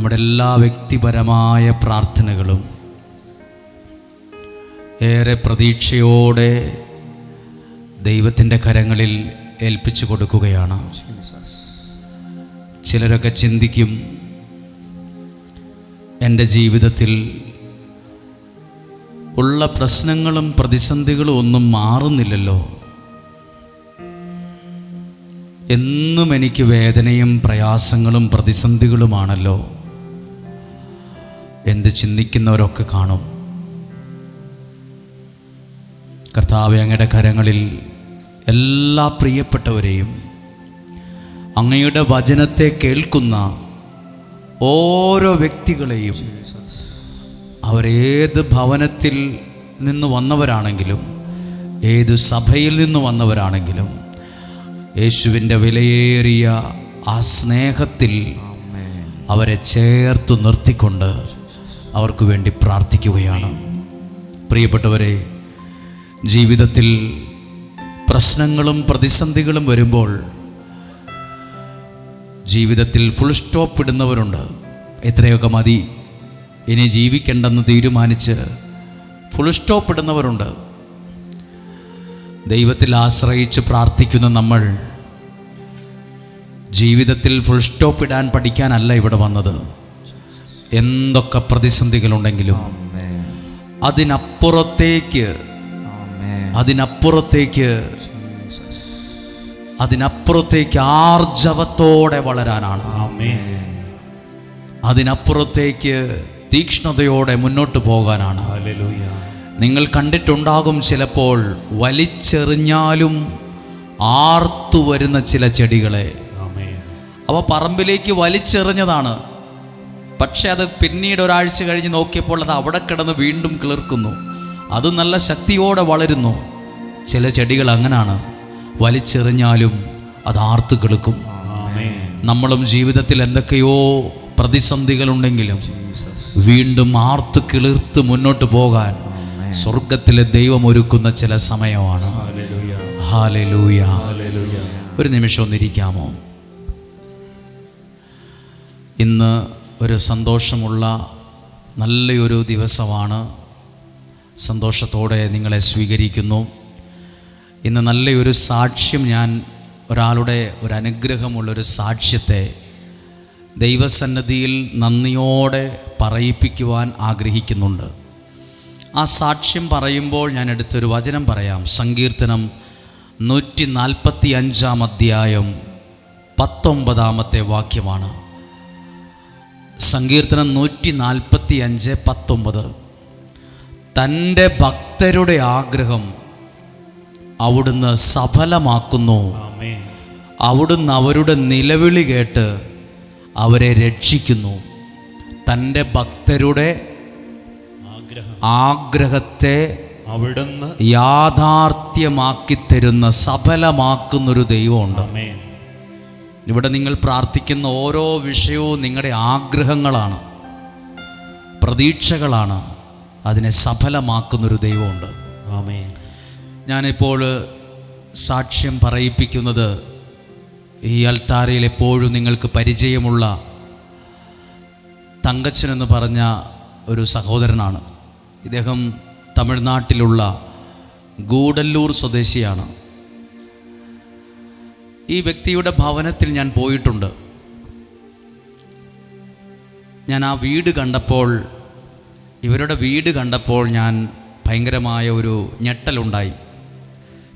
നമ്മുടെ എല്ലാ വ്യക്തിപരമായ പ്രാർത്ഥനകളും ഏറെ പ്രതീക്ഷയോടെ ദൈവത്തിന്റെ കരങ്ങളിൽ ഏൽപ്പിച്ചു കൊടുക്കുകയാണ്. ചിലരൊക്കെ ചിന്തിക്കും എന്റെ ജീവിതത്തിൽ ഉള്ള പ്രശ്നങ്ങളും പ്രതിസന്ധികളും ഒന്നും മാറുന്നില്ലല്ലോ. എന്നും എനിക്ക് വേദനയും പ്രയാസങ്ങളും പ്രതിസന്ധികളുമാണല്ലോ. എന്ത് ചിന്തിക്കുന്നവരൊക്കെ കാണും. കർത്താവ് അങ്ങയുടെ കരങ്ങളിൽ എല്ലാ പ്രിയപ്പെട്ടവരെയും അങ്ങയുടെ വചനത്തെ കേൾക്കുന്ന ഓരോ വ്യക്തികളെയും അവരേത് ഭവനത്തിൽ നിന്ന് വന്നവരാണെങ്കിലും ഏത് സഭയിൽ നിന്ന് വന്നവരാണെങ്കിലും യേശുവിന്റെ വിലയേറിയ ആ സ്നേഹത്തിൽ അവരെ ചേർത്ത് നിർത്തിക്കൊണ്ട് അവർക്ക് വേണ്ടി പ്രാർത്ഥിക്കുകയാണ്. പ്രിയപ്പെട്ടവരെ ജീവിതത്തിൽ പ്രശ്നങ്ങളും പ്രതിസന്ധികളും വരുമ്പോൾ ജീവിതത്തിൽ ഫുൾ സ്റ്റോപ്പ് ഇടുന്നവരുണ്ട്. എത്രയൊക്കെ മതി. ഇനി ജീവിക്കണ്ടെന്ന് തീരുമാനിച്ച് ഫുൾ സ്റ്റോപ്പ് ഇടുന്നവരുണ്ട്. ദൈവത്തിൽ ആശ്രയിച്ച് പ്രാർത്ഥിക്കുന്ന നമ്മൾ ജീവിതത്തിൽ ഫുൾ സ്റ്റോപ്പ് ഇടാൻ പഠിക്കാനല്ല ഇവിടെ വന്നത്. എന്തൊക്കെ പ്രതിസന്ധികളുണ്ടെങ്കിലും അതിനപ്പുറത്തേക്ക് അതിനപ്പുറത്തേക്ക് അതിനപ്പുറത്തേക്ക് ആർജവത്തോടെ വളരാനാണ്. അതിനപ്പുറത്തേക്ക് തീക്ഷ്ണതയോടെ മുന്നോട്ട് പോകാനാണ്. നിങ്ങൾ കണ്ടിട്ടുണ്ടാകും ചിലപ്പോൾ വലിച്ചെറിഞ്ഞാലും ആർത്തു വരുന്ന ചില ചെടികളെ. അവ പറമ്പിലേക്ക് വലിച്ചെറിഞ്ഞതാണ്. പക്ഷെ അത് പിന്നീട് ഒരാഴ്ച കഴിഞ്ഞ് നോക്കിയപ്പോൾ അത് അവിടെ കിടന്ന് വീണ്ടും കിളിർക്കുന്നു. അത് നല്ല ശക്തിയോടെ വളരുന്നു. ചില ചെടികൾ അങ്ങനാണ്. വലിച്ചെറിഞ്ഞാലും അത് ആർത്ത് കിളുക്കും. നമ്മളും ജീവിതത്തിൽ എന്തൊക്കെയോ പ്രതിസന്ധികളുണ്ടെങ്കിലും വീണ്ടും ആർത്ത് കിളിർത്ത് മുന്നോട്ട് പോകാൻ സ്വർഗത്തിലെ ദൈവം ഒരുക്കുന്ന ചില സമയമാണ്. ഹാലലൂയ. ഒരു നിമിഷം ഒന്നിരിക്കാമോ? ഇന്ന് ഒരു സന്തോഷമുള്ള നല്ലൊരു ദിവസമാണ്. സന്തോഷത്തോടെ നിങ്ങളെ സ്വീകരിക്കുന്നു. ഇന്ന് നല്ലൊരു സാക്ഷ്യം ഞാൻ ഒരാളുടെ ഒരു അനുഗ്രഹമുള്ളൊരു സാക്ഷ്യത്തെ ദൈവസന്നദ്ധിയിൽ നന്ദിയോടെ പറയിപ്പിക്കുവാൻ ആഗ്രഹിക്കുന്നുണ്ട്. ആ സാക്ഷ്യം പറയുമ്പോൾ ഞാൻ എടുത്തൊരു വചനം പറയാം. സങ്കീർത്തനം നൂറ്റി നാൽപ്പത്തി അഞ്ചാം അധ്യായം പത്തൊമ്പതാമത്തെ വാക്യമാണ്. സങ്കീർത്തനം നൂറ്റി നാൽപ്പത്തി അഞ്ച് പത്തൊമ്പത്. തന്റെ ഭക്തരുടെ ആഗ്രഹം അവിടുന്ന് സഫലമാക്കുന്നു. അവിടുന്ന് അവരുടെ നിലവിളി കേട്ട് അവരെ രക്ഷിക്കുന്നു. തന്റെ ഭക്തരുടെ ആഗ്രഹത്തെ അവിടുന്ന് യാഥാർത്ഥ്യമാക്കി തരുന്ന സഫലമാക്കുന്നൊരു ദൈവമുണ്ട്. ഇവിടെ നിങ്ങൾ പ്രാർത്ഥിക്കുന്ന ഓരോ വിഷയവും നിങ്ങളുടെ ആഗ്രഹങ്ങളാണ്. പ്രതീക്ഷകളാണ്. അതിനെ സഫലമാക്കുന്നൊരു ദൈവമുണ്ട്. ഞാനിപ്പോൾ സാക്ഷ്യം പറയിപ്പിക്കുന്നത് ഈ അൽത്താരയിൽ എപ്പോഴും നിങ്ങൾക്ക് പരിചയമുള്ള തങ്കച്ചനെന്ന് പറഞ്ഞ ഒരു സഹോദരനാണ്. ഇദ്ദേഹം തമിഴ്നാട്ടിലുള്ള ഗൂഡല്ലൂർ സ്വദേശിയാണ്. ഈ വ്യക്തിയുടെ ഭവനത്തിൽ ഞാൻ പോയിട്ടുണ്ട്. ഞാൻ ആ വീട് കണ്ടപ്പോൾ ഇവരുടെ വീട് കണ്ടപ്പോൾ ഞാൻ ഭയങ്കരമായ ഒരു ഞെട്ടലുണ്ടായി.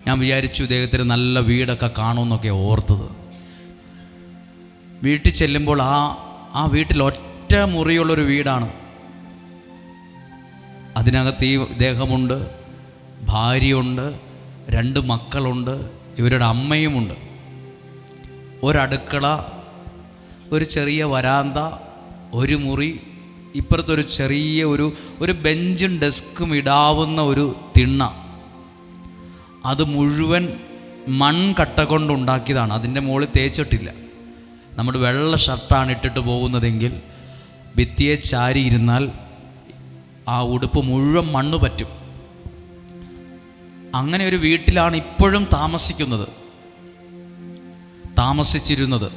ഞാൻ വിചാരിച്ചു ഇദ്ദേഹത്തിന് നല്ല വീടൊക്കെ കാണുമെന്നൊക്കെ ഓർത്തത്. വീട്ടിൽ ചെല്ലുമ്പോൾ ആ ആ വീട്ടിൽ ഒറ്റ മുറിയുള്ളൊരു വീടാണ്. അതിനകത്ത് ഈ ഇദ്ദേഹമുണ്ട് ഭാര്യയുണ്ട് രണ്ട് മക്കളുണ്ട് ഇവരുടെ അമ്മയുമുണ്ട്. ഒരടുക്കള ഒരു ചെറിയ വരാന്ത ഒരു മുറി ഇപ്പുറത്തൊരു ചെറിയ ഒരു ഒരു ബെഞ്ചും ഡെസ്കും ഇടാവുന്ന ഒരു തിണ്ണ. അത് മുഴുവൻ മൺകട്ട കൊണ്ടുണ്ടാക്കിയതാണ് അതിന്റെ മുകളിൽ തേച്ചിട്ടില്ല. നമ്മൾ വെള്ള ഷർട്ടാണ് ഇട്ടിട്ട് പോകുന്നതെങ്കിൽ ഭിത്തിയെ ചാരി ഇരുന്നാൽ ആ ഉടുപ്പ് മുഴുവൻ മണ്ണ് പറ്റും. അങ്ങനെ ഒരു വീട്ടിലാണ് ഇപ്പോഴും താമസിക്കുന്നത്. താമസിച്ചിരുന്നത്.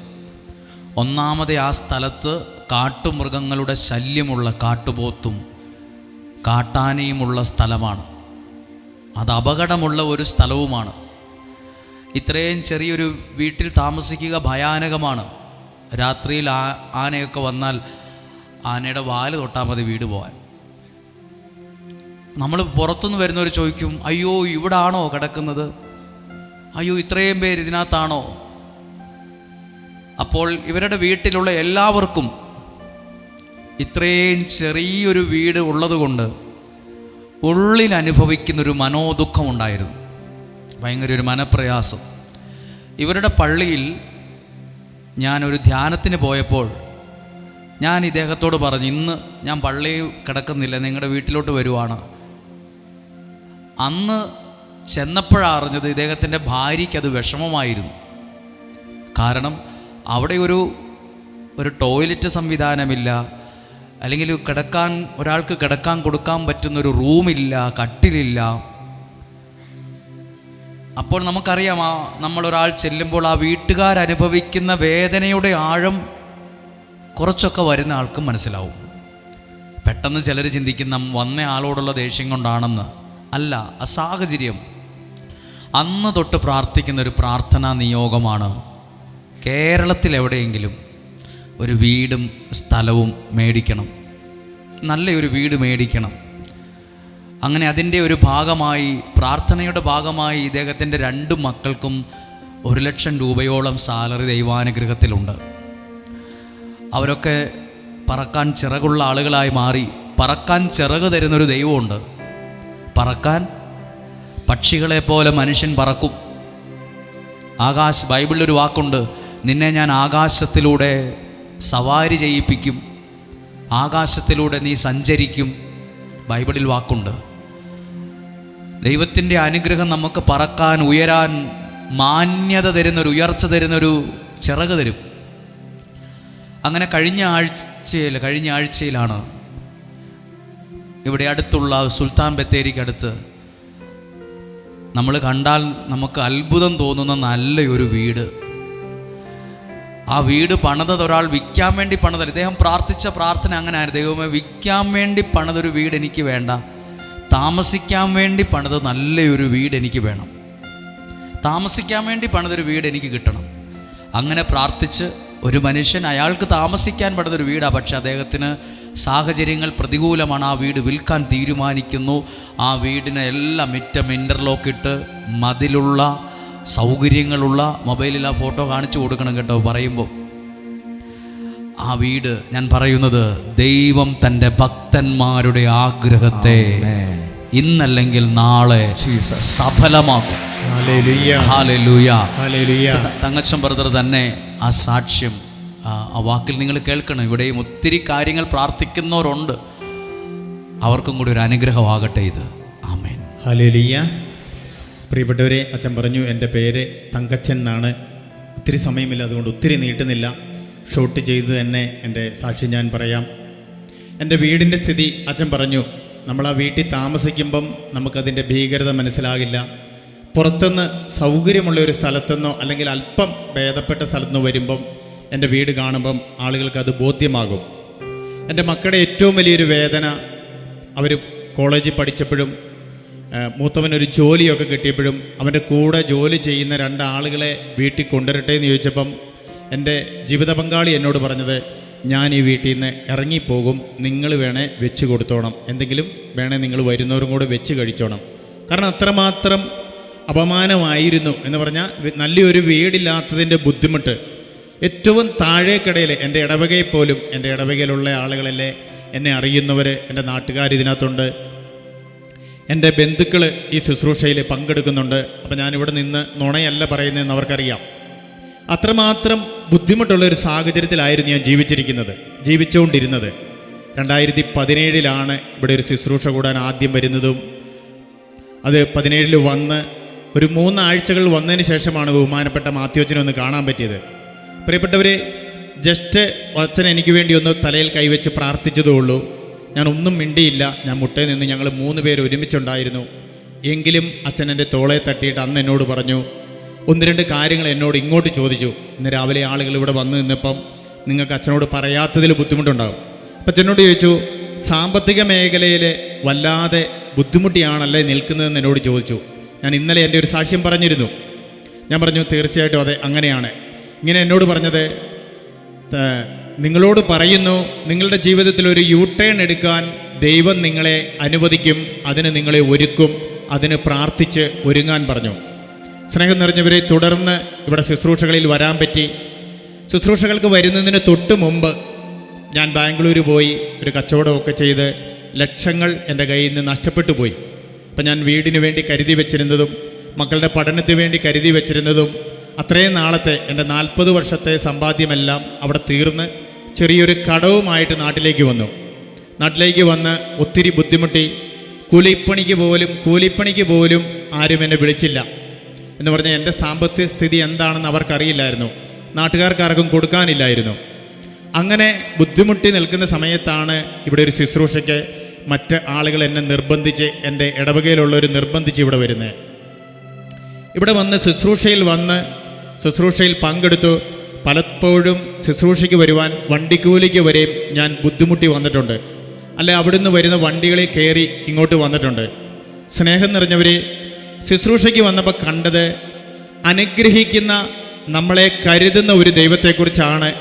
ഒന്നാമത് ആ സ്ഥലത്ത് കാട്ടുമൃഗങ്ങളുടെ ശല്യമുള്ള കാട്ടുപോത്തും കാട്ടാനയുമുള്ള സ്ഥലമാണ്. അത് അപകടമുള്ള ഒരു സ്ഥലവുമാണ്. ഇത്രയും ചെറിയൊരു വീട്ടിൽ താമസിക്കുക ഭയാനകമാണ്. രാത്രിയിൽ ആ ആനയൊക്കെ വന്നാൽ ആനയുടെ വാൽ തൊട്ടാൽ മതി വീട് പോകാൻ നമ്മൾ പുറത്തുനിന്ന് വരുന്നവർ ചോദിക്കും അയ്യോ ഇവിടാണോ കിടക്കുന്നത്? അയ്യോ ഇത്രയും പേര് ഇതിനകത്താണോ? അപ്പോൾ ഇവരുടെ വീട്ടിലുള്ള എല്ലാവർക്കും ഇത്രയും ചെറിയൊരു വീട് ഉള്ളതുകൊണ്ട് ഉള്ളിൽ അനുഭവിക്കുന്നൊരു മനോദുഃഖമുണ്ടായിരുന്നു. ഭയങ്കര ഒരു മനപ്രയാസം. ഇവരുടെ പള്ളിയിൽ ഞാനൊരു ധ്യാനത്തിന് പോയപ്പോൾ ഞാൻ ഇദ്ദേഹത്തോട് പറഞ്ഞു ഇന്ന് ഞാൻ പള്ളിയിൽ കിടക്കുന്നില്ല നിങ്ങളുടെ വീട്ടിലോട്ട് വരുവാണ്. അന്ന് ചെന്നപ്പോഴാണ് അറിഞ്ഞത് ഇദ്ദേഹത്തിന്റെ ഭാര്യയ്ക്ക് അത് വിഷമമായിരുന്നു. കാരണം അവിടെ ഒരു ഒരു ടോയ്ലറ്റ് സംവിധാനമില്ല. അല്ലെങ്കിൽ കിടക്കാൻ ഒരാൾക്ക് കിടക്കാൻ കൊടുക്കാൻ പറ്റുന്ന ഒരു റൂമില്ല കട്ടിലില്ല. അപ്പോൾ നമുക്കറിയാം ആ നമ്മളൊരാൾ ചെല്ലുമ്പോൾ ആ വീട്ടുകാരനുഭവിക്കുന്ന വേദനയുടെ ആഴം കുറച്ചൊക്കെ വരുന്ന ആൾക്കും മനസ്സിലാവും. പെട്ടെന്ന് ചിലർ ചിന്തിക്കുന്ന വന്ന ആളോടുള്ള ദേഷ്യം കൊണ്ടാണെന്ന്. അല്ല ആ സാഹചര്യം. അന്ന് തൊട്ട് പ്രാർത്ഥിക്കുന്ന ഒരു പ്രാർത്ഥനാ നിയോഗമാണ് കേരളത്തിൽ എവിടെയെങ്കിലും ഒരു വീടും സ്ഥലവും മേടിക്കണം. നല്ലൊരു വീട് മേടിക്കണം. അങ്ങനെ അതിന്റെ ഒരു ഭാഗമായി പ്രാർത്ഥനയുടെ ഭാഗമായി ഇദ്ദേഹത്തിന്റെ രണ്ട് മക്കൾക്കും ഒരു ലക്ഷം രൂപയോളം സാലറി ദൈവാനുഗ്രഹത്തിലുണ്ട്. അവരൊക്കെ പറക്കാൻ ചിറകുള്ള ആളുകളായി മാറി. പറക്കാൻ ചിറക് തരുന്നൊരു ദൈവമുണ്ട്. പറക്കാൻ പക്ഷികളെ പോലെ മനുഷ്യൻ പറക്കും. ആകാശ് ബൈബിളിലൊരു വാക്കുണ്ട് നിന്നെ ഞാൻ ആകാശത്തിലൂടെ സവാരി ചെയ്യിപ്പിക്കും. ആകാശത്തിലൂടെ നീ സഞ്ചരിക്കും. ബൈബിളിൽ വാക്കുണ്ട്. ദൈവത്തിന്റെ അനുഗ്രഹം നമുക്ക് പറക്കാൻ ഉയരാൻ മാന്യത തരുന്നൊരു ഉയർച്ച തരുന്നൊരു ചിറക് തരും. അങ്ങനെ കഴിഞ്ഞ ആഴ്ചയിൽ കഴിഞ്ഞ ആഴ്ചയിലാണ് ഇവിടെ അടുത്തുള്ള സുൽത്താൻ ബത്തേരിക്കടുത്ത് നമ്മൾ കണ്ടാൽ നമുക്ക് അത്ഭുതം തോന്നുന്ന നല്ലൊരു വീട്. ആ വീട് പണിതത് ഒരാൾ വിൽക്കാൻ വേണ്ടി പണിതല്ല ഇദ്ദേഹം പ്രാർത്ഥിച്ച പ്രാർത്ഥന അങ്ങനെ ആയിരുന്നു ദൈവമേ വിൽക്കാൻ വേണ്ടി പണിതൊരു വീട് എനിക്ക് വേണ്ട. താമസിക്കാൻ വേണ്ടി പണിത് നല്ലൊരു വീട് എനിക്ക് വേണം. താമസിക്കാൻ വേണ്ടി പണിതൊരു വീട് എനിക്ക് കിട്ടണം. അങ്ങനെ പ്രാർത്ഥിച്ച് ഒരു മനുഷ്യൻ അയാൾക്ക് താമസിക്കാൻ പണിതൊരു വീടാണ് പക്ഷെ അദ്ദേഹത്തിന് സാഹചര്യങ്ങൾ പ്രതികൂലമാണ്. ആ വീട് വിൽക്കാൻ തീരുമാനിക്കുന്നു. ആ വീടിനെ എല്ലാം മിറ്റം ഇന്റർലോക്കിട്ട് മതിലുള്ള സൗകര്യങ്ങളുള്ള മൊബൈലിൽ ആ ഫോട്ടോ കാണിച്ചു കൊടുക്കണം കേട്ടോ പറയുമ്പോൾ ആ വീട് ഞാൻ പറയുന്നത് ദൈവം തന്റെ ഭക്തന്മാരുടെ ആഗ്രഹത്തെ ഇന്നല്ലെങ്കിൽ നാളെ സഫലമാക്കും. തങ്ങച്ചൻ ബ്രദർ തന്നെ ആ സാക്ഷ്യം ആ വാക്കിൽ നിങ്ങൾ കേൾക്കണം. ഇവിടെയും ഒത്തിരി കാര്യങ്ങൾ പ്രാർത്ഥിക്കുന്നവരുണ്ട്. അവർക്കും കൂടി ഒരു അനുഗ്രഹമാകട്ടെ ഇത്. ആമേൻ. ഹല്ലേലൂയ. പ്രിയപ്പെട്ടവരെ അച്ഛൻ പറഞ്ഞു എന്റെ പേര് തങ്കച്ചൻ എന്നാണ്. ഒത്തിരി സമയമില്ല അതുകൊണ്ട് ഒത്തിരി നീട്ടുന്നില്ല. ഷോട്ട് ചെയ്ത് തന്നെ എന്റെ സാക്ഷി ഞാൻ പറയാം. എന്റെ വീടിന്റെ സ്ഥിതി അച്ഛൻ പറഞ്ഞു നമ്മൾ ആ വീട്ടിൽ താമസിക്കുമ്പം നമുക്കതിന്റെ ഭീകരത മനസ്സിലാകില്ല. പുറത്തുനിന്ന് സൗകര്യമുള്ള ഒരു സ്ഥലത്തുനിന്നോ അല്ലെങ്കിൽ അല്പം ഭേദപ്പെട്ട സ്ഥലത്തുനിന്ന് വരുമ്പം എന്റെ വീട് കാണുമ്പം ആളുകൾക്ക് അത് ബോധ്യമാകും. എന്റെ മക്കളുടെ ഏറ്റവും വലിയൊരു വേദന അവർ കോളേജിൽ പഠിച്ചപ്പോഴും മൂത്തവനൊരു ജോലിയൊക്കെ കിട്ടിയപ്പോഴും അവന്റെ കൂടെ ജോലി ചെയ്യുന്ന രണ്ടാളുകളെ വീട്ടിൽ കൊണ്ടുവരട്ടെ എന്ന് ചോദിച്ചപ്പം എന്റെ ജീവിത പങ്കാളി എന്നോട് പറഞ്ഞത് ഞാൻ ഈ വീട്ടിൽ നിന്ന് ഇറങ്ങിപ്പോകും. നിങ്ങൾ വേണേ വെച്ച് കൊടുത്തോണം. എന്തെങ്കിലും വേണേ നിങ്ങൾ വരുന്നവരും കൂടെ വെച്ച് കഴിച്ചോണം. കാരണം അത്രമാത്രം അപമാനമായിരുന്നു എന്ന് പറഞ്ഞാൽ നല്ലൊരു വീടില്ലാത്തതിന്റെ ബുദ്ധിമുട്ട്. ഏറ്റവും താഴേക്കിടയിൽ എന്റെ ഇടവകയിൽ പോലും എന്റെ ഇടവകയിലുള്ള ആളുകളല്ലേ എന്നെ അറിയുന്നവർ എന്റെ നാട്ടുകാർ ഇതിനകത്തുണ്ട്. എന്റെ ബന്ധുക്കൾ ഈ ശുശ്രൂഷയിൽ പങ്കെടുക്കുന്നുണ്ട്. അപ്പം ഞാനിവിടെ നിന്ന് നുണയല്ല പറയുന്നതെന്ന് അവർക്കറിയാം. അത്രമാത്രം ബുദ്ധിമുട്ടുള്ള ഒരു സാഹചര്യത്തിലായിരുന്നു ഞാൻ ജീവിച്ചിരിക്കുന്നത് ജീവിച്ചുകൊണ്ടിരുന്നത്. രണ്ടായിരത്തി പതിനേഴിലാണ് ഇവിടെ ഒരു ശുശ്രൂഷ കൂടാൻ ആദ്യം വരുന്നതും അത് പതിനേഴിൽ വന്ന് ഒരു മൂന്നാഴ്ചകൾ വന്നതിന് ശേഷമാണ് ബഹുമാനപ്പെട്ട മാത്യോച്ചനെ ഒന്ന് കാണാൻ പറ്റിയത്. പ്രിയപ്പെട്ടവരെ ജസ്റ്റ് അച്ഛൻ എനിക്ക് വേണ്ടി ഒന്ന് തലയിൽ കൈവച്ച് പ്രാർത്ഥിച്ചതേ ഉള്ളൂ. ഞാൻ ഒന്നും മിണ്ടിയില്ല. ഞാൻ മുട്ടയിൽ നിന്ന് ഞങ്ങൾ മൂന്ന് പേര് ഒരുമിച്ചുണ്ടായിരുന്നു. എങ്കിലും അച്ഛൻ എന്റെ തോളെ തട്ടിയിട്ട് അന്ന് എന്നോട് പറഞ്ഞു ഒന്ന് രണ്ട് കാര്യങ്ങൾ എന്നോട് ഇങ്ങോട്ട് ചോദിച്ചു. ഇന്ന് രാവിലെ ആളുകൾ ഇവിടെ വന്ന് നിന്നപ്പം നിങ്ങൾക്ക് അച്ഛനോട് പറയാത്തതിൽ ബുദ്ധിമുട്ടുണ്ടാകും. അപ്പം അച്ഛനോട് ചോദിച്ചു സാമ്പത്തിക മേഖലയിൽ വല്ലാതെ ബുദ്ധിമുട്ടിയാണല്ലേ നിൽക്കുന്നതെന്ന് എന്നോട് ചോദിച്ചു. ഞാൻ ഇന്നലെ എന്റെ ഒരു സാക്ഷ്യം പറഞ്ഞിരുന്നു. ഞാൻ പറഞ്ഞു തീർച്ചയായിട്ടും അതെ അങ്ങനെയാണ്. ഇങ്ങനെ എന്നോട് പറഞ്ഞത് നിങ്ങളോട് പറയുന്നു നിങ്ങളുടെ ജീവിതത്തിൽ ഒരു യൂ ടേൺ എടുക്കാൻ ദൈവം നിങ്ങളെ അനുവദിക്കും അതിന് നിങ്ങളെ ഒരുക്കും അതിന് പ്രാർത്ഥിച്ച് ഒരുങ്ങാൻ പറഞ്ഞു. സ്നേഹം നിറഞ്ഞവരെ തുടർന്ന് ഇവിടെ ശുശ്രൂഷകളിൽ വരാൻ പറ്റി. ശുശ്രൂഷകൾക്ക് വരുന്നതിന് തൊട്ട് മുമ്പ് ഞാൻ ബാംഗ്ലൂർ പോയി ഒരു കച്ചവടമൊക്കെ ചെയ്ത് ലക്ഷങ്ങൾ എന്റെ കയ്യിൽ നിന്ന് നഷ്ടപ്പെട്ടു പോയി. അപ്പം ഞാൻ വീടിന് വേണ്ടി കരുതി വെച്ചിരുന്നതും മക്കളുടെ പഠനത്തിന് വേണ്ടി കരുതി വെച്ചിരുന്നതും അത്രയും നാളത്തെ എന്റെ നാൽപ്പത് വർഷത്തെ സമ്പാദ്യമെല്ലാം അവിടെ തീർന്ന് ചെറിയൊരു കടവുമായിട്ട് നാട്ടിലേക്ക് വന്നു. നാട്ടിലേക്ക് വന്ന് ഒത്തിരി ബുദ്ധിമുട്ടി. കൂലിപ്പണിക്ക് പോലും കൂലിപ്പണിക്ക് പോലും ആരും എന്നെ വിളിച്ചില്ല. എന്ന് പറഞ്ഞാൽ എന്റെ സാമ്പത്തിക സ്ഥിതി എന്താണെന്ന് അവർക്കറിയില്ലായിരുന്നു. നാട്ടുകാർക്കാർക്കും കൊടുക്കാനില്ലായിരുന്നു. അങ്ങനെ ബുദ്ധിമുട്ടി നിൽക്കുന്ന സമയത്താണ് ഇവിടെ ഒരു ശുശ്രൂഷയ്ക്ക് മറ്റ് ആളുകൾ എന്നെ നിർബന്ധിച്ച് എന്റെ ഇടവകയിലുള്ളവർ നിർബന്ധിച്ച് ഇവിടെ വരുന്നത്. ഇവിടെ വന്ന് ശുശ്രൂഷയിൽ വന്ന് ശുശ്രൂഷയിൽ പങ്കെടുത്തു. പലപ്പോഴും ശുശ്രൂഷയ്ക്ക് വരുവാൻ വണ്ടിക്കൂലിക്ക് വരെയും ഞാൻ ബുദ്ധിമുട്ടി വന്നിട്ടുണ്ട്. അല്ലെ അവിടുന്ന് വരുന്ന വണ്ടികളിൽ കയറി ഇങ്ങോട്ട് വന്നിട്ടുണ്ട്. സ്നേഹം നിറഞ്ഞവരെ ശുശ്രൂഷയ്ക്ക് വന്നപ്പോൾ കണ്ടത് അനുഗ്രഹിക്കുന്ന നമ്മളെ കരുതുന്ന ഒരു ദൈവത്തെക്കുറിച്ചാണ്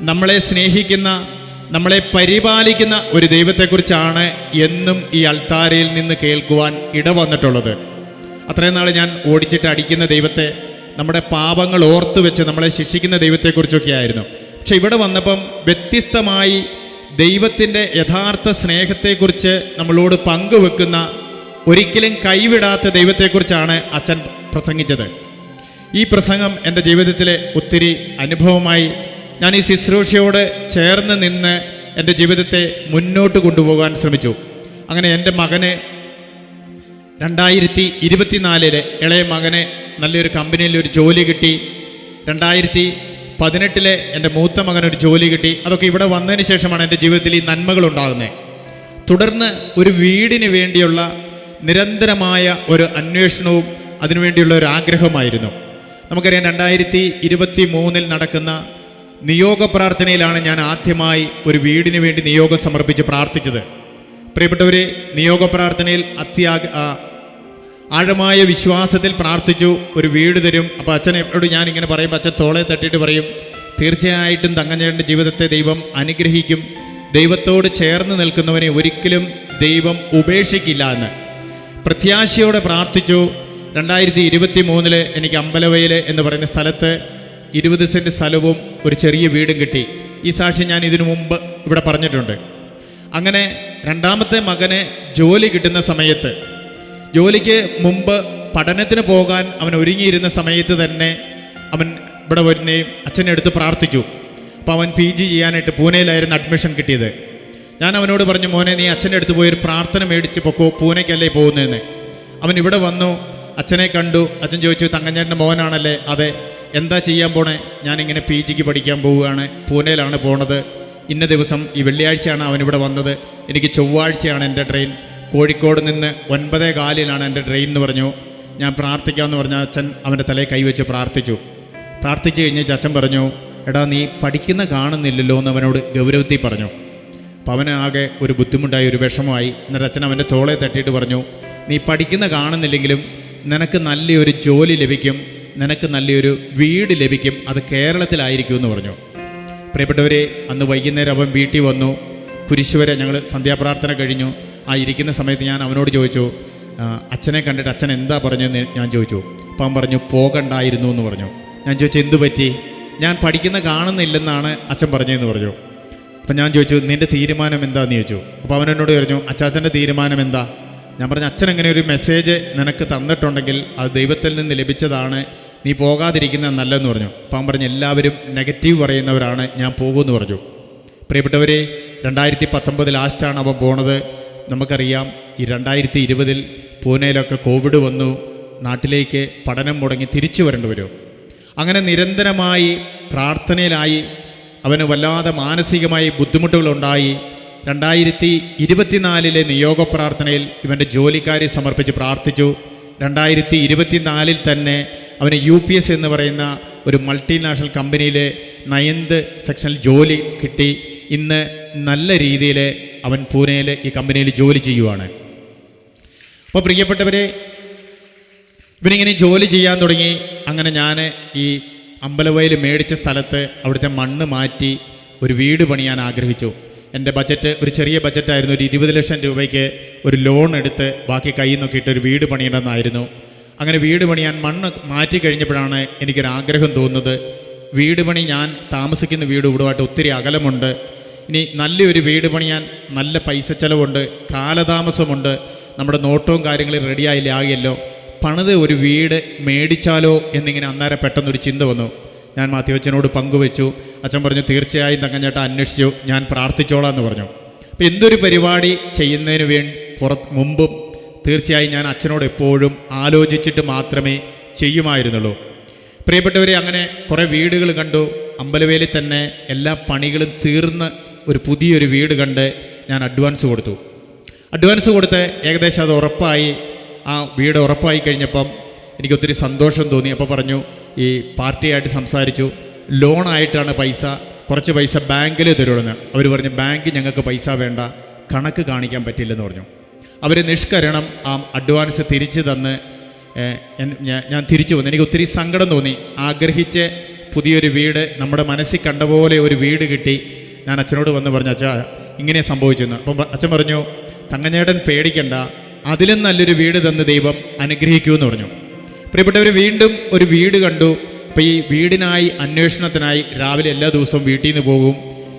നമ്മളെ സ്നേഹിക്കുന്ന നമ്മളെ പരിപാലിക്കുന്ന ഒരു ദൈവത്തെക്കുറിച്ചാണ് എന്നും ഈ അൾത്താരയിൽ നിന്ന് കേൾക്കുവാൻ ഇടവന്നിട്ടുള്ളത്. അത്രയും നാൾ ഞാൻ ഓടിച്ചിട്ട് അടിക്കുന്ന ദൈവത്തെ നമ്മുടെ പാപങ്ങൾ ഓർത്ത് വെച്ച് നമ്മളെ ശിക്ഷിക്കുന്ന ദൈവത്തെക്കുറിച്ചൊക്കെ ആയിരുന്നു പക്ഷെ ഇവിടെ വന്നപ്പം വ്യത്യസ്തമായി ദൈവത്തിന്റെ യഥാർത്ഥ സ്നേഹത്തെക്കുറിച്ച് നമ്മളോട് പങ്കുവെക്കുന്ന ഒരിക്കലും കൈവിടാത്ത ദൈവത്തെക്കുറിച്ചാണ് അച്ഛൻ പ്രസംഗിച്ചത്. ഈ പ്രസംഗം എന്റെ ജീവിതത്തിലെ ഒത്തിരി അനുഭവമായി ഞാൻ ഈ ശുശ്രൂഷയോട് ചേർന്ന് നിന്ന് എന്റെ ജീവിതത്തെ മുന്നോട്ട് കൊണ്ടുപോകാൻ ശ്രമിച്ചു. അങ്ങനെ എന്റെ മകന് രണ്ടായിരത്തി ഇരുപത്തിനാലിൽ ഇളയ മകനെ നല്ലൊരു കമ്പനിയിൽ ഒരു ജോലി കിട്ടി. രണ്ടായിരത്തി പതിനെട്ടിലെ എന്റെ മൂത്ത മകൻ ഒരു ജോലി കിട്ടി. അതൊക്കെ ഇവിടെ വന്നതിന് ശേഷമാണ് എന്റെ ജീവിതത്തിൽ ഈ നന്മകൾ ഉണ്ടാകുന്നത്. തുടർന്ന് ഒരു വീടിന് വേണ്ടിയുള്ള നിരന്തരമായ ഒരു അന്വേഷണവും അതിനുവേണ്ടിയുള്ള ഒരു ആഗ്രഹമായിരുന്നു നമുക്കറിയാം രണ്ടായിരത്തി ഇരുപത്തി മൂന്നിൽ നടക്കുന്ന നിയോഗ പ്രാർത്ഥനയിലാണ് ഞാൻ ആദ്യമായി ഒരു വീടിന് വേണ്ടി നിയോഗം സമർപ്പിച്ച് പ്രാർത്ഥിച്ചത്. പ്രിയപ്പെട്ടവരെ നിയോഗ പ്രാർത്ഥനയിൽ അത്യാഗ ആ, ആഴമായ വിശ്വാസത്തിൽ പ്രാർത്ഥിച്ചു ഒരു വീട് തരും. അപ്പോൾ അച്ഛൻ എപ്പോഴും ഞാൻ ഇങ്ങനെ പറയുമ്പോൾ അച്ഛൻ തോളെ തട്ടിയിട്ട് പറയും തീർച്ചയായിട്ടും തങ്കഞ്ഞേട്ടന്റെ ജീവിതത്തെ ദൈവം അനുഗ്രഹിക്കും. ദൈവത്തോട് ചേർന്ന് നിൽക്കുന്നവനെ ഒരിക്കലും ദൈവം ഉപേക്ഷിക്കില്ല എന്ന്. പ്രത്യാശയോടെ പ്രാർത്ഥിച്ചു. രണ്ടായിരത്തി ഇരുപത്തി മൂന്നിൽ എനിക്ക് അമ്പലവയൽ എന്ന് പറയുന്ന സ്ഥലത്ത് ഇരുപത് സെന്റ് സ്ഥലവും ഒരു ചെറിയ വീടും കിട്ടി. ഈ സാക്ഷി ഞാൻ ഇതിനു മുമ്പ് ഇവിടെ പറഞ്ഞിട്ടുണ്ട്. അങ്ങനെ രണ്ടാമത്തെ മകന് ജോലി കിട്ടുന്ന സമയത്ത് ജോലിക്ക് മുമ്പ് പഠനത്തിന് പോകാൻ അവൻ ഒരുങ്ങിയിരുന്ന സമയത്ത് തന്നെ അവൻ ഇവിടെ വരുന്നേയും അച്ഛനെ അടുത്ത് പ്രാർത്ഥിച്ചു. അപ്പോൾ അവൻ പി ജി ചെയ്യാനായിട്ട് പൂനെയിലായിരുന്നു അഡ്മിഷൻ കിട്ടിയത്. ഞാൻ അവനോട് പറഞ്ഞു മോനെ നീ അച്ഛന്റെ അടുത്ത് പോയി ഒരു പ്രാർത്ഥന മേടിച്ച് പൊക്കോ പൂനെക്കല്ലേ പോകുന്നതെന്ന്. അവൻ ഇവിടെ വന്നു അച്ഛനെ കണ്ടു. അച്ഛൻ ചോദിച്ചു തങ്കഞ്ഞേട്ടന്റെ മോനാണല്ലേ? അതെ. എന്താ ചെയ്യാൻ പോണേ? ഞാനിങ്ങനെ പി ജിക്ക് പഠിക്കാൻ പോവുകയാണ്. പൂനെയിലാണ് പോണത്. ഇന്ന ദിവസം ഈ വെള്ളിയാഴ്ചയാണ് അവൻ ഇവിടെ വന്നത്. എനിക്ക് ചൊവ്വാഴ്ചയാണ് എന്റെ ട്രെയിൻ. കോഴിക്കോട് നിന്ന് ഒൻപതേ കാലിലാണ് എന്റെ ട്രെയിൻ എന്ന് പറഞ്ഞു. ഞാൻ പ്രാർത്ഥിക്കാമെന്ന് പറഞ്ഞ അച്ഛൻ അവന്റെ തലയിൽ കൈവച്ച് പ്രാർത്ഥിച്ചു. പ്രാർത്ഥിച്ചു കഴിഞ്ഞ് അച്ഛൻ പറഞ്ഞു എടാ നീ പഠിക്കുന്ന കാണുന്നില്ലല്ലോ എന്ന് അവനോട് ഗൗരവത്തിൽ പറഞ്ഞു. അപ്പം അവന് ആകെ ഒരു ബുദ്ധിമുട്ടായി ഒരു വിഷമമായി. എന്നിട്ട് അച്ഛൻ അവന്റെ തോളെ തട്ടിയിട്ട് പറഞ്ഞു നീ പഠിക്കുന്ന കാണുന്നില്ലെങ്കിലും നിനക്ക് നല്ലൊരു ജോലി ലഭിക്കും നിനക്ക് നല്ലൊരു വീട് ലഭിക്കും അത് കേരളത്തിലായിരിക്കും എന്ന് പറഞ്ഞു. പ്രിയപ്പെട്ടവരെ അന്ന് വൈകുന്നേരം അവൻ വീട്ടിൽ വന്നു. കുരിശുവരെ ഞങ്ങൾ സന്ധ്യാപ്രാർത്ഥന കഴിഞ്ഞു. ആ ഇരിക്കുന്ന സമയത്ത് ഞാൻ അവനോട് ചോദിച്ചു അച്ഛനെ കണ്ടിട്ട് അച്ഛൻ എന്താ പറഞ്ഞതെന്ന് ഞാൻ ചോദിച്ചു. അപ്പം അവൻ പറഞ്ഞു പോകണ്ടായിരുന്നു എന്ന് പറഞ്ഞു. ഞാൻ ചോദിച്ചു എന്തു പറ്റി? ഞാൻ പഠിക്കുന്ന കാണുന്നില്ലെന്നാണ് അച്ഛൻ പറഞ്ഞതെന്ന് പറഞ്ഞു. അപ്പം ഞാൻ ചോദിച്ചു നിന്റെ തീരുമാനം എന്താന്ന്? ചോദിച്ചു. അപ്പോൾ അവൻ എന്നോട് പറഞ്ഞു അച്ചാച്ചന്റെ തീരുമാനം എന്താ? ഞാൻ പറഞ്ഞു അച്ഛൻ അങ്ങനെ ഒരു മെസ്സേജ് നിനക്ക് തന്നിട്ടുണ്ടെങ്കിൽ അത് ദൈവത്തിൽ നിന്ന് ലഭിച്ചതാണ്. നീ പോകാതിരിക്കുന്നത് നല്ലതെന്ന് പറഞ്ഞു. അപ്പം അവൻ പറഞ്ഞു എല്ലാവരും നെഗറ്റീവ് പറയുന്നവരാണ് ഞാൻ പോകുമെന്ന് പറഞ്ഞു. പ്രിയപ്പെട്ടവരെ രണ്ടായിരത്തി പത്തൊമ്പത് ലാസ്റ്റാണ് അവൻ പോണത്. നമുക്കറിയാം ഈ രണ്ടായിരത്തി ഇരുപതിൽ പൂനെയിലൊക്കെ കോവിഡ് വന്നു നാട്ടിലേക്ക് പഠനം മുടങ്ങി തിരിച്ചു വരേണ്ടി വരും. അങ്ങനെ നിരന്തരമായി പ്രാർത്ഥനയിലായി അവന് വല്ലാതെ മാനസികമായി ബുദ്ധിമുട്ടുകളുണ്ടായി. രണ്ടായിരത്തി ഇരുപത്തിനാലിലെ നിയോഗ പ്രാർത്ഥനയിൽ ഇവന്റെ ജോലിക്കാരെ സമർപ്പിച്ച് പ്രാർത്ഥിച്ചു. രണ്ടായിരത്തി ഇരുപത്തിനാലിൽ തന്നെ അവന് യു പി എസ് എന്ന് പറയുന്ന ഒരു മൾട്ടിനാഷണൽ കമ്പനിയിലെ നയന്ത് സെക്ഷനിൽ ജോലി കിട്ടി. ഇന്ന് നല്ല രീതിയിൽ അവൻ പൂനെയിൽ ഈ കമ്പനിയിൽ ജോലി ചെയ്യുവാണ്. അപ്പോൾ പ്രിയപ്പെട്ടവരെ ഇവനിങ്ങനെ ജോലി ചെയ്യാൻ തുടങ്ങി. അങ്ങനെ ഞാൻ ഈ അമ്പലവയൽ മേടിച്ച സ്ഥലത്ത് അവിടുത്തെ മണ്ണ് മാറ്റി ഒരു വീട് പണിയാൻ ആഗ്രഹിച്ചു. എന്റെ ബജറ്റ് ഒരു ചെറിയ ബജറ്റായിരുന്നു. ഒരു ഇരുപത് ലക്ഷം രൂപയ്ക്ക് ഒരു ലോൺ എടുത്ത് ബാക്കി കയ്യിൽ നോക്കിയിട്ട് ഒരു വീട് പണിയണമെന്നായിരുന്നു. അങ്ങനെ വീട് പണിയാൻ മണ്ണ് മാറ്റി കഴിഞ്ഞപ്പോഴാണ് എനിക്കൊരാഗ്രഹം തോന്നുന്നത്. വീട് പണി ഞാൻ താമസിക്കുന്ന വീട് ഇവിടുമായിട്ട് ഒത്തിരി അകലമുണ്ട്. ഇനി നല്ലൊരു വീട് പണിയാൻ നല്ല പൈസ ചിലവുണ്ട് കാലതാമസമുണ്ട് നമ്മുടെ നോട്ടവും കാര്യങ്ങളും റെഡിയായില്ല ആകിയല്ലോ. പണിത് ഒരു വീട് മേടിച്ചാലോ എന്നിങ്ങനെ അന്നേരം പെട്ടെന്നൊരു ചിന്ത വന്നു. ഞാൻ മാത്യുവച്ചനോട് പങ്കുവെച്ചു. അച്ഛൻ പറഞ്ഞു തീർച്ചയായും തങ്കഞ്ഞേട്ട അന്വേഷിച്ചു. ഞാൻ പ്രാർത്ഥിച്ചോളാം എന്ന് പറഞ്ഞു. അപ്പം എന്തൊരു പരിപാടി ചെയ്യുന്നതിന് വേ പുറത്ത് മുമ്പും തീർച്ചയായും ഞാൻ അച്ഛനോട് എപ്പോഴും ആലോചിച്ചിട്ട് മാത്രമേ ചെയ്യുമായിരുന്നുള്ളൂ. പ്രിയപ്പെട്ടവരെ അങ്ങനെ കുറേ വീടുകൾ കണ്ടു. അമ്പലവേലിൽ തന്നെ എല്ലാ പണികളും തീർന്ന് ഒരു പുതിയൊരു വീട് കണ്ട് ഞാൻ അഡ്വാൻസ് കൊടുത്തു. അഡ്വാൻസ് കൊടുത്ത് ഏകദേശം അത് ഉറപ്പായി. ആ വീട് ഉറപ്പായി കഴിഞ്ഞപ്പം എനിക്ക് ഒത്തിരി സന്തോഷം തോന്നി. അപ്പോൾ പറഞ്ഞു ഈ പാർട്ടിയായിട്ട് സംസാരിച്ചു. ലോണായിട്ടാണ് പൈസ. കുറച്ച് പൈസ ബാങ്കിൽ തരുള്ളൂ അവർ പറഞ്ഞു ബാങ്ക് ഞങ്ങൾക്ക് പൈസ വേണ്ട. കണക്ക് കാണിക്കാൻ പറ്റില്ലെന്ന് പറഞ്ഞു. അവർ നിഷ്കരണം ആ അഡ്വാൻസ് തിരിച്ചു തന്ന് ഞാൻ തിരിച്ചു വന്നു. എനിക്ക് ഒത്തിരി സങ്കടം തോന്നി. ആഗ്രഹിച്ച് പുതിയൊരു വീട് നമ്മുടെ മനസ്സിൽ കണ്ട പോലെ ഒരു വീട് കിട്ടി. ഞാൻ അച്ഛനോട് വന്ന് പറഞ്ഞു അച്ഛാ ഇങ്ങനെ സംഭവിച്ചെന്ന്. അപ്പം അച്ഛൻ പറഞ്ഞു തങ്ങനേടൻ പേടിക്കണ്ട. അതിലും നല്ലൊരു വീട് തന്ന് ദൈവം അനുഗ്രഹിക്കൂ എന്ന് പറഞ്ഞു. പ്രിയപ്പെട്ടവർ വീണ്ടും ഒരു വീട് കണ്ടു. അപ്പോൾ ഈ വീടിനായി അന്വേഷണത്തിനായി രാവിലെ എല്ലാ ദിവസവും വീട്ടിൽ നിന്ന് പോകും.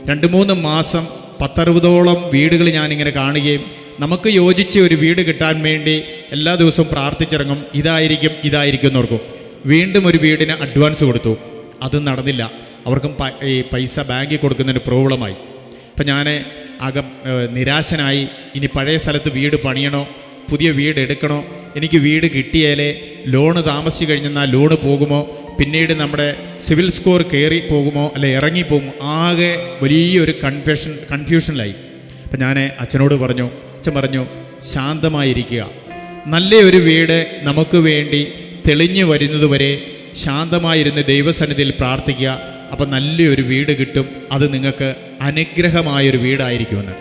രണ്ട് മൂന്ന് മാസം പത്തറുപതോളം വീടുകൾ ഞാനിങ്ങനെ കാണുകയും നമുക്ക് യോജിച്ച ഒരു വീട് കിട്ടാൻ വേണ്ടി എല്ലാ ദിവസവും പ്രാർത്ഥിച്ചിറങ്ങും. ഇതായിരിക്കും ഇതായിരിക്കും എന്നോർക്കും വീണ്ടും ഒരു വീടിന് അഡ്വാൻസ് കൊടുത്തു. അത് നടന്നില്ല. അവർക്കും ഈ പൈസ ബാങ്കിൽ കൊടുക്കുന്നതിന് പ്രോബ്ലമായി അപ്പം ഞാൻ ആകെ നിരാശനായി. ഇനി പഴയ സ്ഥലത്ത് വീട് പണിയണോ? പുതിയ വീട് എടുക്കണോ? എനിക്ക് വീട് കിട്ടിയാലേ ലോണ് താമസിച്ച് കഴിഞ്ഞെന്നാൽ ലോണ് പോകുമോ? പിന്നീട് നമ്മുടെ സിവിൽ സ്കോർ കയറി പോകുമോ? അല്ലെ ഇറങ്ങി പോകുമോ? ആകെ വലിയൊരു കൺഫ്യൂഷൻ കൺഫ്യൂഷനിലായി അപ്പം ഞാൻ അച്ഛനോട് പറഞ്ഞു അച്ഛൻ പറഞ്ഞു ശാന്തമായിരിക്കുക. നല്ല ഒരു വീട് നമുക്ക് വേണ്ടി തെളിഞ്ഞു വരുന്നതുവരെ ശാന്തമായിരുന്ന് ദൈവസന്നിധിയിൽ പ്രാർത്ഥിക്കുക. അപ്പം നല്ലൊരു വീട് കിട്ടും. അത് നിങ്ങൾക്ക് അനുഗ്രഹമായൊരു വീടായിരിക്കുമെന്ന്.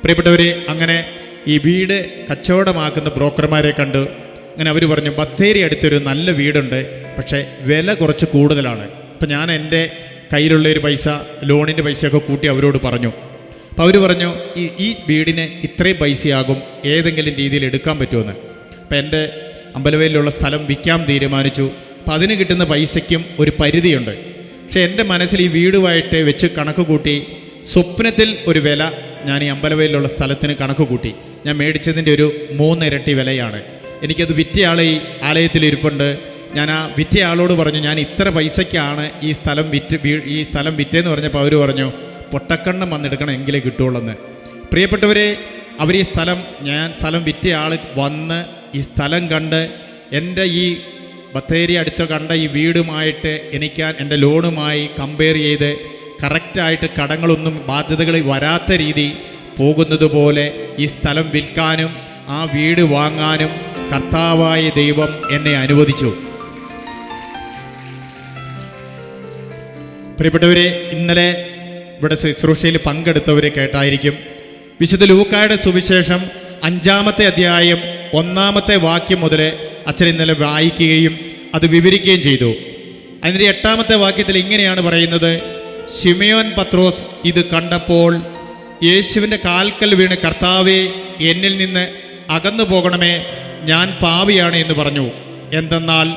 പ്രിയപ്പെട്ടവരെ അങ്ങനെ ഈ വീട് കച്ചവടമാക്കുന്ന ബ്രോക്കർമാരെ കണ്ടു. അങ്ങനെ അവർ പറഞ്ഞു ബത്തേരി അടുത്തൊരു നല്ല വീടുണ്ട്. പക്ഷേ വില കുറച്ച് കൂടുതലാണ്. അപ്പം ഞാൻ എന്റെ കയ്യിലുള്ള ഒരു പൈസ ലോണിന്റെ പൈസയൊക്കെ കൂട്ടി അവരോട് പറഞ്ഞു. അപ്പോൾ അവർ പറഞ്ഞു ഈ ഈ വീടിന് ഇത്രയും പൈസയാകും. ഏതെങ്കിലും രീതിയിൽ എടുക്കാൻ പറ്റുമെന്ന്. അപ്പം എന്റെ അമ്പലവയലിലുള്ള സ്ഥലം വിൽക്കാൻ തീരുമാനിച്ചു. അപ്പം അതിന് കിട്ടുന്ന പൈസയ്ക്കും ഒരു പരിധിയുണ്ട്. പക്ഷേ എന്റെ മനസ്സിൽ ഈ വീടുമായിട്ട് വെച്ച് കണക്ക് കൂട്ടി സ്വപ്നത്തിൽ ഒരു വില ഞാൻ ഈ അമ്പലവയിലുള്ള സ്ഥലത്തിന് കണക്ക് കൂട്ടി. ഞാൻ മേടിച്ചതിന്റെ ഒരു മൂന്നിരട്ടി വിലയാണ്. എനിക്കത് വിറ്റയാൾ ഈ ആലയത്തിൽ ഇരിപ്പുണ്ട്. ഞാൻ ആ വിറ്റയാളോട് പറഞ്ഞു ഞാൻ ഇത്ര പൈസയ്ക്കാണ് ഈ സ്ഥലം വിറ്റ് ഈ സ്ഥലം വിറ്റേന്ന് പറഞ്ഞപ്പോൾ അവർ പറഞ്ഞു പൊട്ടക്കണ്ണം വന്നെടുക്കണം എങ്കിലേ കിട്ടുള്ളൂ പ്രിയപ്പെട്ടവരെ അവർ ഈ സ്ഥലം ഞാൻ സ്ഥലം വിറ്റയാൾ വന്ന് ഈ സ്ഥലം കണ്ട് എന്റെ ഈ ബത്തേരി അടുത്ത് കണ്ട ഈ വീടുമായിട്ട് എനിക്ക് എന്റെ ലോണുമായി കമ്പയർ ചെയ്ത് കറക്റ്റായിട്ട് കടങ്ങളൊന്നും ബാധ്യതകൾ വരാത്ത രീതി പോകുന്നത് പോലെ ഈ സ്ഥലം വിൽക്കാനും ആ വീട് വാങ്ങാനും കർത്താവായ ദൈവം എന്നെ അനുവദിച്ചു. പ്രിയപ്പെട്ടവരെ ഇന്നലെ ഇവിടെ ശുശ്രൂഷയിൽ പങ്കെടുത്തവരെ കേട്ടായിരിക്കും. വിശുദ്ധ ലൂക്കായുടെ സുവിശേഷം അഞ്ചാമത്തെ അധ്യായം ഒന്നാമത്തെ വാക്യം മുതൽ അച്ഛൻ ഇന്നലെ വായിക്കുകയും അത് വിവരിക്കുകയും ചെയ്തു. അതിന്റെ എട്ടാമത്തെ വാക്യത്തിൽ ഇങ്ങനെയാണ് പറയുന്നത് ഷിമയോൻ പത്രോസ് ഇത് കണ്ടപ്പോൾ യേശുവിന്റെ കാൽക്കൽ വീണ് കർത്താവെ എന്നിൽ നിന്ന് അകന്നു പോകണമേ ഞാൻ പാവിയാണ് എന്ന് പറഞ്ഞു. എന്തെന്നാൽ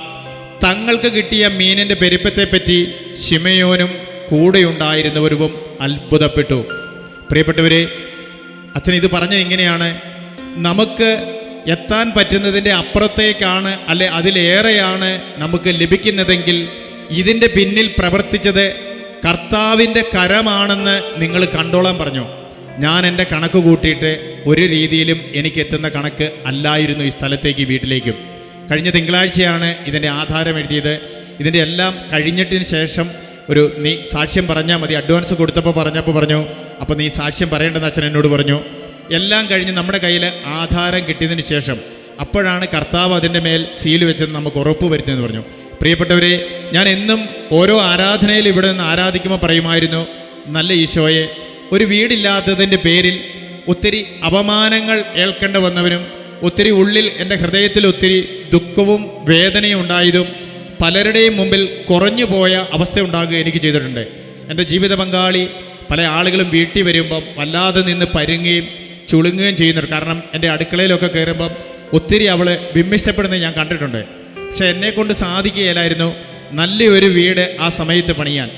തങ്ങൾക്ക് കിട്ടിയ മീനിന്റെ പെരുപ്പത്തെപ്പറ്റി ശിമയോനും കൂടെയുണ്ടായിരുന്നവരും അത്ഭുതപ്പെട്ടു. പ്രിയപ്പെട്ടവരെ അച്ഛൻ ഇത് പറഞ്ഞത് ഇങ്ങനെയാണ് നമുക്ക് എത്താൻ പറ്റുന്നതിന്റെ അപ്പുറത്തേക്കാണ് അല്ലെ അതിലേറെയാണ് നമുക്ക് ലഭിക്കുന്നതെങ്കിൽ ഇതിന്റെ പിന്നിൽ പ്രവർത്തിച്ചത് കർത്താവിന്റെ കരമാണെന്ന് നിങ്ങൾ കണ്ടോളാൻ പറഞ്ഞു. ഞാൻ എന്റെ കണക്ക് കൂട്ടിയിട്ട് ഒരു രീതിയിലും എനിക്ക് എത്തുന്ന കണക്ക് അല്ലായിരുന്നു ഈ സ്ഥലത്തേക്ക് വീട്ടിലേക്കും. കഴിഞ്ഞ തിങ്കളാഴ്ചയാണ് ഇതിന്റെ ആധാരം എഴുതിയത്. ഇതിന്റെ എല്ലാം കഴിഞ്ഞിട്ടിന് ശേഷം ഒരു നീ സാക്ഷ്യം പറഞ്ഞാൽ മതി. അഡ്വാൻസ് കൊടുത്തപ്പോൾ പറഞ്ഞപ്പോൾ പറഞ്ഞു. അപ്പോൾ നീ സാക്ഷ്യം പറയേണ്ടെന്ന് അച്ഛൻ എന്നോട് പറഞ്ഞു. എല്ലാം കഴിഞ്ഞ് നമ്മുടെ കയ്യിൽ ആധാരം കിട്ടിയതിന് ശേഷം അപ്പോഴാണ് കർത്താവ് അതിന്റെ മേൽ സീൽ വെച്ചെന്ന് നമുക്ക് ഉറപ്പ് വരുത്തുന്നതെന്ന് പറഞ്ഞു. പ്രിയപ്പെട്ടവരെ ഞാൻ എന്നും ഓരോ ആരാധനയിൽ ഇവിടെ നിന്ന് ആരാധിക്കുമ്പോൾ പറയുമായിരുന്നു നല്ല ഈശോയെ ഒരു വീടില്ലാത്തതിന്റെ പേരിൽ ഒത്തിരി അപമാനങ്ങൾ ഏൽക്കേണ്ട വന്നവനും ഒത്തിരി ഉള്ളിൽ എന്റെ ഹൃദയത്തിൽ ഒത്തിരി ദുഃഖവും വേദനയും ഉണ്ടായതും പലരുടെയും മുമ്പിൽ കുറഞ്ഞു പോയ അവസ്ഥ ഉണ്ടാകുക എനിക്ക് ചെയ്തിട്ടുണ്ട്. എന്റെ ജീവിത പങ്കാളി പല ആളുകളും വീട്ടിൽ വരുമ്പം വല്ലാതെ നിന്ന് പരുങ്ങുകയും ചുളുങ്ങുകയും ചെയ്യുന്നുണ്ട് കാരണം എന്റെ അടുക്കളയിലൊക്കെ കയറുമ്പം ഒത്തിരി അവൾ ബിംബിഷ്ടപ്പെടുന്നത് ഞാൻ കണ്ടിട്ടുണ്ട്. പക്ഷെ എന്നെ കൊണ്ട് സാധിക്കുകയില്ലായിരുന്നു നല്ലൊരു വീട് ആ സമയത്ത് പണിയാൻ.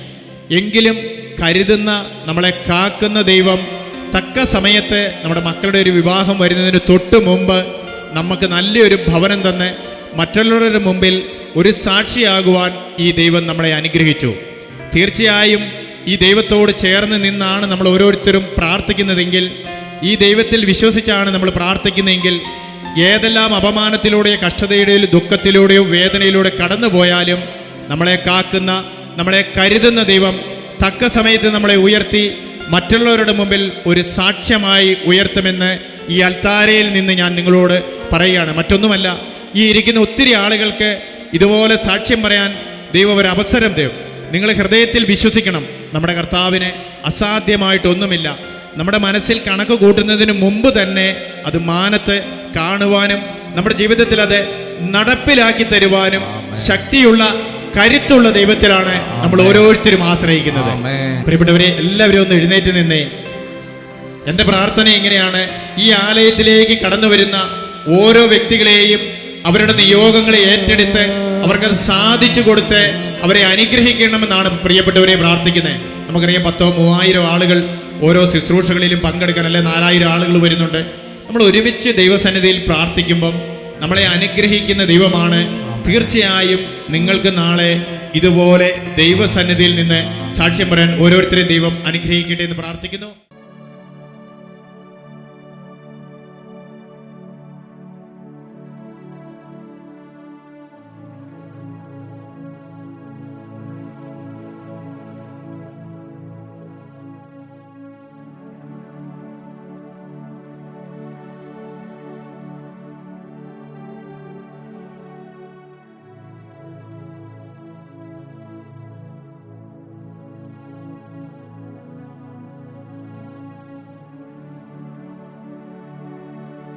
എങ്കിലും കരുതുന്ന നമ്മളെ കാക്കുന്ന ദൈവം തക്ക സമയത്ത് നമ്മുടെ മക്കളുടെ ഒരു വിവാഹം വരുന്നതിന് തൊട്ട് മുമ്പ് നമുക്ക് നല്ലൊരു ഭവനം തന്ന് മറ്റുള്ളവരുടെ മുമ്പിൽ ഒരു സാക്ഷിയാകുവാൻ ഈ ദൈവം നമ്മളെ അനുഗ്രഹിച്ചു. തീർച്ചയായും ഈ ദൈവത്തോട് ചേർന്ന് നിന്നാണ് നമ്മൾ ഓരോരുത്തരും പ്രാർത്ഥിക്കുന്നതെങ്കിൽ ഈ ദൈവത്തിൽ വിശ്വസിച്ചാണ് നമ്മൾ പ്രാർത്ഥിക്കുന്നതെങ്കിൽ ഏതെല്ലാം അപമാനത്തിലൂടെയോ കഷ്ടതയുടെയോ ദുഃഖത്തിലൂടെയോ വേദനയിലൂടെ കടന്നു പോയാലും നമ്മളെ കാക്കുന്ന നമ്മളെ കരുതുന്ന ദൈവം തക്ക സമയത്ത് നമ്മളെ ഉയർത്തി മറ്റുള്ളവരുടെ മുമ്പിൽ ഒരു സാക്ഷ്യമായി ഉയർത്തുമെന്ന് ഈ അൽത്താരയിൽ നിന്ന് ഞാൻ നിങ്ങളോട് പറയുകയാണ്. മറ്റൊന്നുമല്ല ഈ ഇരിക്കുന്ന ഒത്തിരി ആളുകൾക്ക് ഇതുപോലെ സാക്ഷ്യം പറയാൻ ദൈവം ഒരു അവസരം തരും. നിങ്ങൾ ഹൃദയത്തിൽ വിശ്വസിക്കണം നമ്മുടെ കർത്താവിന് അസാധ്യമായിട്ടൊന്നുമില്ല. നമ്മുടെ മനസ്സിൽ കണക്ക് കൂട്ടുന്നതിന് മുമ്പ് തന്നെ അത് മാനത്ത് കാണുവാനും നമ്മുടെ ജീവിതത്തിൽ അത് നടപ്പിലാക്കി തരുവാനും ശക്തിയുള്ള കരുത്തുള്ള ദൈവത്തിലാണ് നമ്മൾ ഓരോരുത്തരും ആശ്രയിക്കുന്നത്. പ്രിയപ്പെട്ടവരെ എല്ലാവരും ഒന്ന് എഴുന്നേറ്റ് നിന്നേ. എന്റെ പ്രാർത്ഥന എങ്ങനെയാണ് ഈ ആലയത്തിലേക്ക് കടന്നു വരുന്ന ഓരോ വ്യക്തികളെയും അവരുടെ നിയോഗങ്ങളെ ഏറ്റെടുത്ത് അവർക്കത് സാധിച്ചു കൊടുത്ത് അവരെ അനുഗ്രഹിക്കണമെന്നാണ് പ്രിയപ്പെട്ടവരെ പ്രാർത്ഥിക്കുന്നത്. നമുക്കറിയാം പത്തോ മൂവായിരം ആളുകൾ ഓരോ ശുശ്രൂഷകളിലും പങ്കെടുക്കാൻ അല്ലെ നാലായിരം ആളുകൾ വരുന്നുണ്ട്. നമ്മൾ ഒരുമിച്ച് ദൈവസന്നിധിയിൽ പ്രാർത്ഥിക്കുമ്പം നമ്മളെ അനുഗ്രഹിക്കുന്ന ദൈവമാണ്. തീർച്ചയായും നിങ്ങൾക്ക് നാളെ ഇതുപോലെ ദൈവസന്നിധിയിൽ നിന്ന് സാക്ഷ്യം പറയാൻ ഓരോരുത്തരെയും ദൈവം അനുഗ്രഹിക്കട്ടെ എന്ന് പ്രാർത്ഥിക്കുന്നു.